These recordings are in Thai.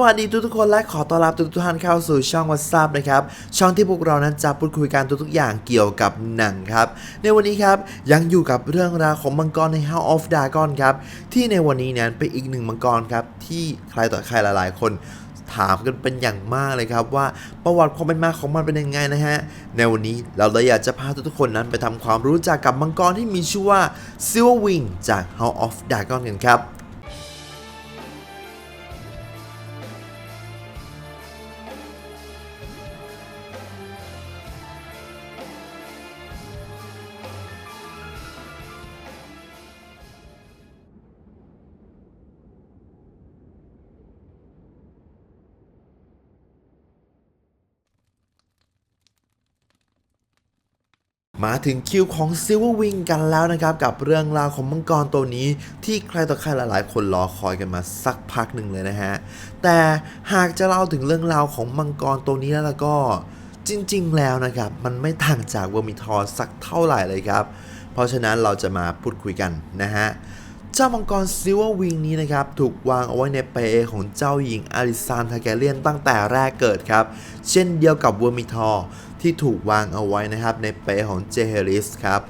วัสดีทุกๆคนและขอต้อนรับทุกๆท่านเข้าสู่ช่องวั s ั p นะครับ ช่องที่พวกเรานั้นจะพูดคุยกันทุกๆอย่างเกี่ยวกับหนังครับ ในวันนี้ครับยังอยู่กับเรื่องราวของมังกรใน House of Dragon ครับ ที่ในวันนี้นั้นเป็นอีกหนึ่งมังกรครับ ที่ใครต่อใครหลายๆ คนถามกันเป็นอย่างมากเลยครับ ว่าประวัติความเป็นมาของมันเป็นยังไงนะฮะ ในวันนี้เราเลยอยากจะพาทุกๆคนนั้นไปทำความรู้จักกับมังกรที่มีชื่อว่า Silver Wing จาก House of Dragon กันครับ มาถึงคิวของ Silver Wing กันแล้วนะครับ กับเรื่องราวของมังกรตัวนี้ ที่ใครต่อใครหลายๆ คนรอคอยกันมาสักพักหนึ่งเลยนะฮะ แต่หากจะเล่าถึงเรื่องราวของมังกรตัวนี้แล้วล้วก็จริง ๆ แล้วนะครับ มันไม่ต่างจากเวอร์มิทอร์สักเท่าไหร่เลยครับ เพราะฉะนั้นเราจะมาพูดคุยกันนะฮะเจ้ามังกรซิลเวอร์วิงนี้นะครับ ถูกวางเอาไว้ในเปของเจ้าหญิงอาริซานทาแกเลียนตั้งแต่แรกเกิดครับ เช่นเดียวกับเวอร์มิทอร์ ที่ถูกวางเอาไว้นะครับในเปของเจเฮริสครับ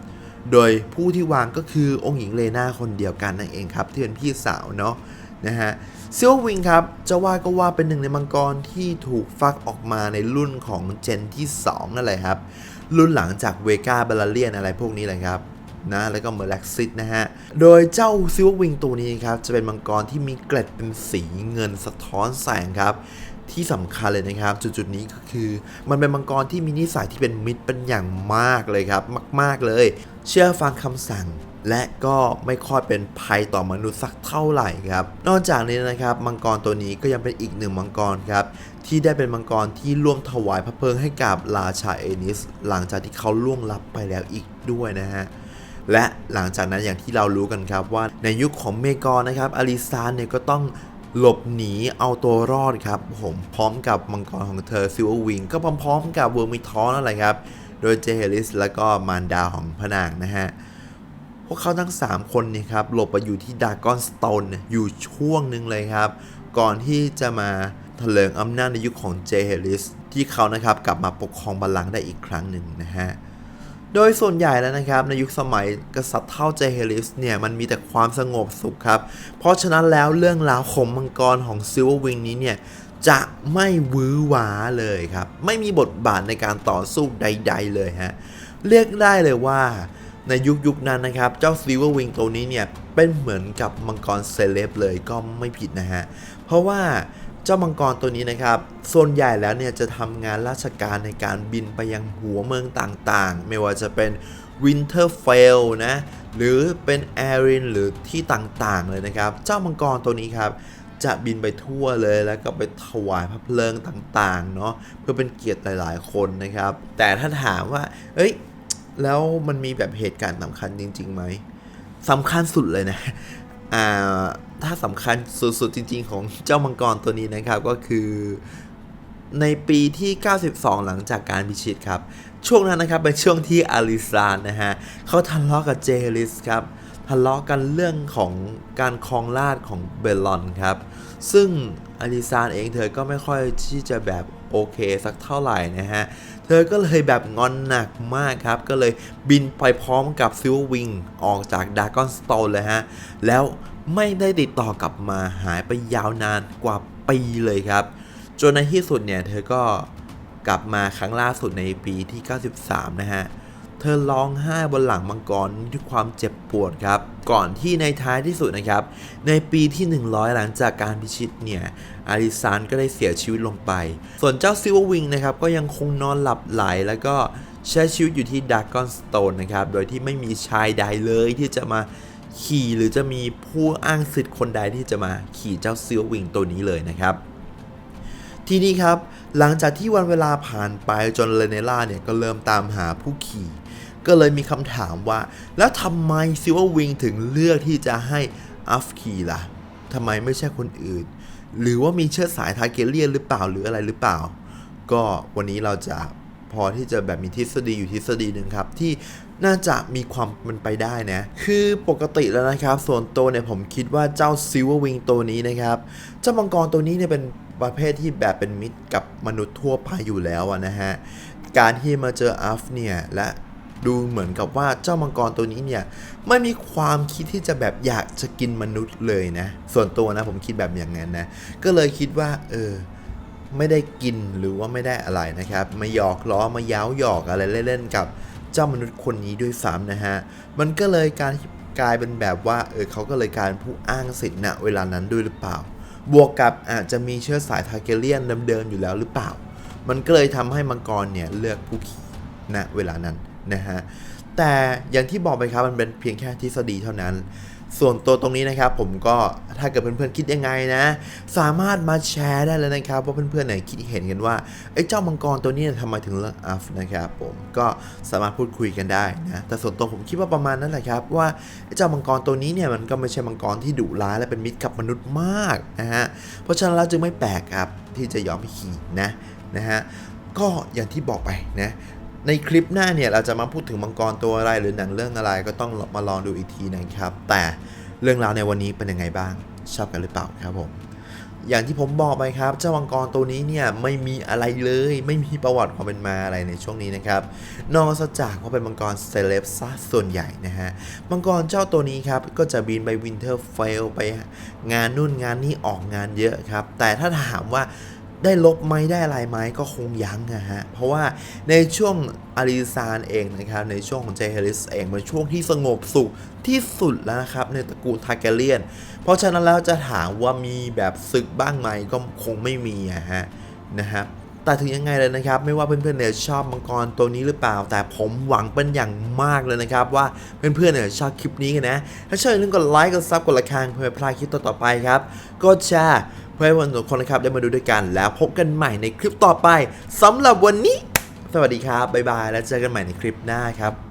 โดยผู้ที่วางก็คือองค์หญิงเลนาคนเดียวกันนั่นเองครับที่เป็นพี่สาวเนาะนะฮะซิลวิงครับจะว่าก็ว่าเป็นหนึ่งในมังกรที่ถูกฟักออกมาในรุ่นของเจนที่2นั่นแหละครับ รุ่นหลังจากเวกาบาลาเลียนอะไรพวกนี้เลยครับนะแล้วก็เมอร์แล็กซิตนะฮะ โดยเจ้าซิลเววิงตัวนี้ครับ จะเป็นมังกรที่มีเกล็ดเป็นสีเงินสะท้อนแสงครับ ที่สำคัญเลยนะครับ จุดๆนี้ก็คือมันเป็นมังกรที่มีนิสัยที่เป็นมิตรเป็นอย่างมากเลยครับ มาก ๆเลย เชื่อฟังคำสั่งและก็ไม่ค่อยเป็นภัยต่อมนุษย์สักเท่าไหร่ครับ นอกจากนี้นะครับ มังกรตัวนี้ก็ยังเป็นอีกหนึ่งมังกรครับ ที่ได้เป็นมังกรที่ร่วมถวายพระเพลิงให้กับราชาเอนิส หลังจากที่เขาล่วงลับไปแล้วอีกด้วยนะฮะและหลังจากนั้นอย่างที่เรารู้กันครับว่าในยุคของเมกรนะครับอลิซานเนี่ยก็ต้อง หลบหนีเอาตัวรอดครับผมพร้อมกับมังกรของเธอซิววิงก็พร้อมๆกับเวอร์มิทอนั่นแหละครับ โดยเจเฮลิสและก็มารดาของพระนางนะฮะ พวกเขาทั้ง 3 คนเนี่ยครับหลบไปอยู่ที่ดากอนสโตนอยู่ช่วงหนึ่งเลยครับ ก่อนที่จะมาเถลิงอำนาจในยุคของเจเฮลิสที่เขานะครับกลับมาปกครองบัลลังก์ได้อีกครั้งหนึ่งนะฮะ โดยส่วนใหญ่แล้วนะครับในยุคสมัยกษัตริย์เท่าเจเฮลิสเนี่ยมันมีแต่ความสงบสุขครับ เพราะฉะนั้นแล้วเรื่องราวของมังกรของซิลเวอร์วิงนี้เนี่ยจะไม่วื้อหวาเลยครับ ไม่มีบทบาทในการต่อสู้ใด ๆ เลยฮะเรียกได้เลยว่าในยุคยุคนั้นนะครับ เจ้าซิลเวอร์วิงตัวนี้เนี่ย เป็นเหมือนกับมังกรเซเลบเลยก็ไม่ผิดนะฮะ เพราะว่า จ้ามังกรตัวนี้นะครับส่วนใหญ่แล้วเนี่ยจะทำงานราชการในการบินไปยังหัวเมืองต่างๆ ไม่ว่าจะเป็นวินเทอร์เฟลนะหรือเป็นแอรินหรือที่ต่างๆเลยนะครับ เจ้ามังกรตัวนี้ครับจะบินไปทั่วเลยแล้วก็ไปถวายพระเพลิงต่างๆเนาะเพื่อเป็นเกียรติหลายๆ คนนะครับ แต่ถ้าถามว่า เอ้ย แล้วมันมีแบบเหตุการณ์สำคัญจริงๆไหมสำคัญสุดเลยนะ ถ้าสำคัญสุดๆจริงๆของเจ้ามังกรตัวนี้นะครับก็คือในปีที่ 92 หลังจากการพิชิตครับ ช่วงนั้นนะครับเป็นช่วงที่อาริซานนะฮะเขาทะเลาะกับเจลิสครับ ทะเลาะกันเรื่องของการครองราชของเบลลอนครับ ซึ่งอาริซานเองเธอก็ไม่ค่อยที่จะแบบโอเคสักเท่าไหร่นะฮะ เธอก็เลยแบบงอนหนักมากครับ ก็เลยบินไปพร้อมกับซิลวิงออกจากดากอนสโตนเลยฮะ แล้วไม่ได้ติดต่อกลับมาหายไปยาวนานกว่าปีเลยครับ จนในที่สุดเนี่ย เธอก็กลับมาครั้งล่าสุดในปีที่ 93 นะฮะ เธอร้องไห้บนหลังมังกรด้วยความเจ็บปวดครับ ก่อนที่ในท้ายที่สุดนะครับ ในปีที่ 100 หลังจากการพิชิตเนี่ยอาริซานก็ได้เสียชีวิตลงไป ส่วนเจ้าซิลเวอร์วิงนะครับก็ยังคงนอนหลับไหลแล้วก็ใช้ชีวิตอยู่ที่ดากอนสโตนนะครับ โดยที่ไม่มีชายใดเลยที่จะมาขี่หรือจะมีผู้อ้างสิทธิ์คนใดที่จะมาขี่เจ้าซิลเวอร์วิงตัวนี้เลยนะครับ ทีนี้ครับหลังจากที่วันเวลาผ่านไปจนเลเนล่าเนี่ยก็เริ่มตามหาผู้ขี่ ก็เลยมีคำถามว่า แล้วทำไมซิลเวอร์วิงถึงเลือกที่จะให้อัฟขี่ล่ะทำไมไม่ใช่คนอื่น หรือว่ามีเชื้อสายทาเกเลียนหรือเปล่าหรืออะไรหรือเปล่า ก็วันนี้เราจะพอที่จะแบบมีทฤษฎีอยู่ทฤษฎีหนึ่งครับ ที่น่าจะมีความเป็นไปได้นะ คือปกติแล้วนะครับ ส่วนตัวเนี่ยผมคิดว่าเจ้าซิลเวอร์วิงตัวนี้นะครับ เจ้ามังกรตัวนี้เนี่ยเป็นประเภทที่แบบเป็นมิตรกับมนุษย์ทั่วไปอยู่แล้วนะฮะ การที่มาเจออัฟเนี่ยและ ดูเหมือนกับว่าเจ้ามังกรตัวนี้เนี่ยไม่มีความคิดที่จะแบบอยากจะกินมนุษย์เลยนะ ส่วนตัวนะผมคิดแบบอย่างนั้นนะ ก็เลยคิดว่า เออ ไม่ได้กินหรือว่าไม่ได้อะไรนะครับ มาหยอกล้อมาเย้าหยอกอะไรเล่นๆกับเจ้ามนุษย์คนนี้ด้วยซ้ำนะฮะ มันก็เลยการกลายเป็นแบบว่า เออเขาก็เลยกลารผู้อ้างสิทธิ์ณเวลานั้นด้วยหรือเปล่า บวกกับอาจจะมีเชื้อสายทาเกเลียนเดิมๆอยู่แล้วหรือเปล่า มันก็เลยทำให้มังกรเนี่ยเลือกผู้ขี่ณเวลานั้น นะฮะแต่อย่างที่บอกไปครับมันเป็นเพียงแค่ทฤษฎีเท่านั้น ส่วนตัวตรงนี้นะครับ ผมก็ถ้าเกิดเพื่อนๆคิดยังไงนะ สามารถมาแชร์ได้เลยนะครับว่าเพื่อนๆไหนคิดเห็นกันว่าไอ้เจ้ามังกรตัวนี้ทำไมถึงเลือกอัฟนะครับผมก็สามารถพูดคุยกันได้นะแต่ส่วนตัวผมคิดว่าประมาณนั้นแหละครับ ว่าไอ้เจ้ามังกรตัวนี้เนี่ยมันก็ไม่ใช่มังกรที่ดุร้ายและเป็นมิตรกับมนุษย์มากนะฮะเพราะฉะนั้นแล้วจึงไม่แปลกครับที่จะยอมให้ขี่นะนะฮะก็อย่างที่บอกไปนะ ในคลิปหน้าเนี่ยเราจะมาพูดถึงมังกรตัวอะไรหรือหนังเรื่องอะไรก็ต้องมาลองดูอีกทีนะครับ แต่เรื่องราวในวันนี้เป็นยังไงบ้าง ชอบกันหรือเปล่าครับผม อย่างที่ผมบอกไปครับ เจ้ามังกรตัวนี้เนี่ยไม่มีอะไรเลย ไม่มีประวัติความเป็นมาอะไรในช่วงนี้นะครับ นอกจากว่าเป็นมังกรเซเลบซะส่วนใหญ่นะฮะ มังกรเจ้าตัวนี้ครับ ก็จะบินไปวินเทอร์เฟลไปงานนู่นงานนี้ออกงานเยอะครับ แต่ถ้าถามว่า ได้ลบไหมได้อะไรไหมก็คงยังนะฮะ เพราะว่าในช่วงอาริซานเองนะครับ ในช่วงของเจเฮลิสเองเป็นช่วงที่สงบสุขที่สุดแล้วนะครับ ในตระกูลทาร์แกเลียน เพราะฉะนั้นแล้วจะถามว่ามีแบบศึกบ้างไหมก็คงไม่มีอะฮะนะครับ แต่ถึงยังไงเลยนะครับ ไม่ว่าเพื่อนๆเนี่ยชอบมังกรตัวนี้หรือเปล่า แต่ผมหวังเป็นอย่างมากเลยนะครับ ว่าเพื่อนๆเนี่ยชอบคลิปนี้กันนะ ถ้าชอบอย่าลืมกดไลค์กดซับกดระฆังเพื่อไม่พลาดคลิปต่อๆไปครับกดแชร์เพื่อให้วันทุกคนนะครับได้มาดูด้วยกันแล้วพบกันใหม่ในคลิปต่อไปสำหรับวันนี้ สวัสดีครับบ๊ายบาย แล้วเจอกันใหม่ในคลิปหน้าครับ